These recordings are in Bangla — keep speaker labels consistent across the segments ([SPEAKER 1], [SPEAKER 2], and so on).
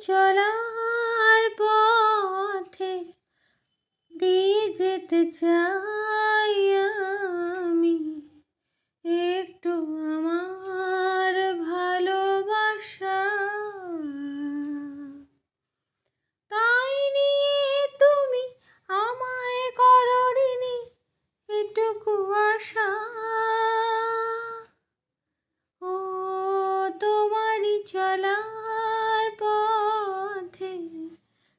[SPEAKER 1] চলার পথে দিয়ে যেতে চাই আমি। একটু আমার ভালোবাসা। তাই নিয়ে তুমি আমায় করণি এটুকু আশা। ও তোমারই চলার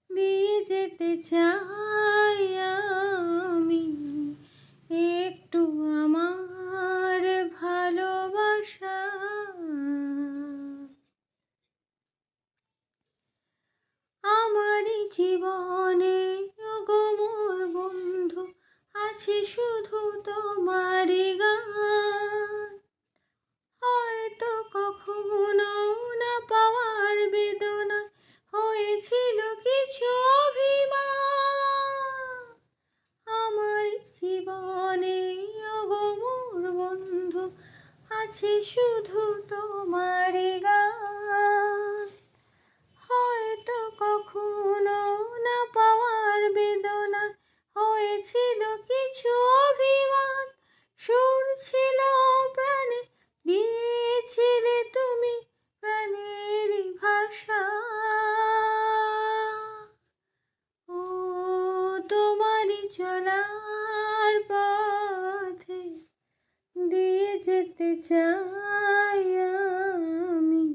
[SPEAKER 1] দিয়ে যেতে চাই আমি। একটু আমার ভালোবাসা। আমারই জীবনে ওগো মোর বন্ধু আছে শুধু তোমারই জীবনে মোর বন্ধু আছে শুধু তোমার গান। হয়তো কখনো না পাওয়ার বেদনা, হয়েছিল কিছু অভিমান। সুর ছিল প্রাণে, দিয়েছিলে তুমি প্রাণের ভাষা। ও তোমারই চলার দিয়ে যেতে চাই আমি।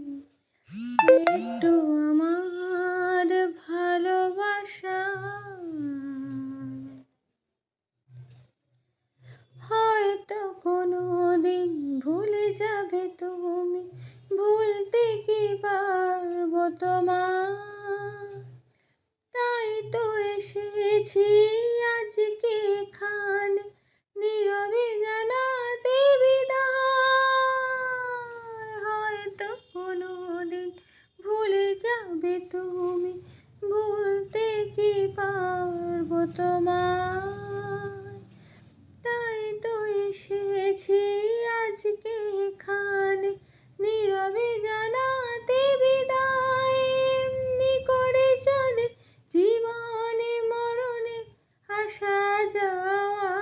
[SPEAKER 1] একটু আমার ভালোবাসা। হয়তো কোনো দিন ভুলে যাবে তুমি। ভুলতে কি পারব তোমার তাই তো এসেছি আজকে এখানে। যাবে তুমি ভুলতে কি পারব তোমার তাই তো এসেছি আজকে এখানে, নীরবে জানাতে বিদায়, এমনি করে চলে জীবনে মরণে আসা যাওয়া।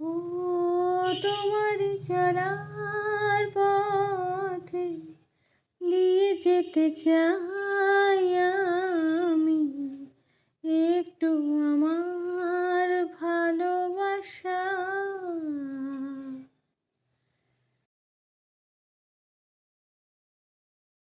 [SPEAKER 1] ও তোমারই চলার পথে দিয়ে যেতে চাই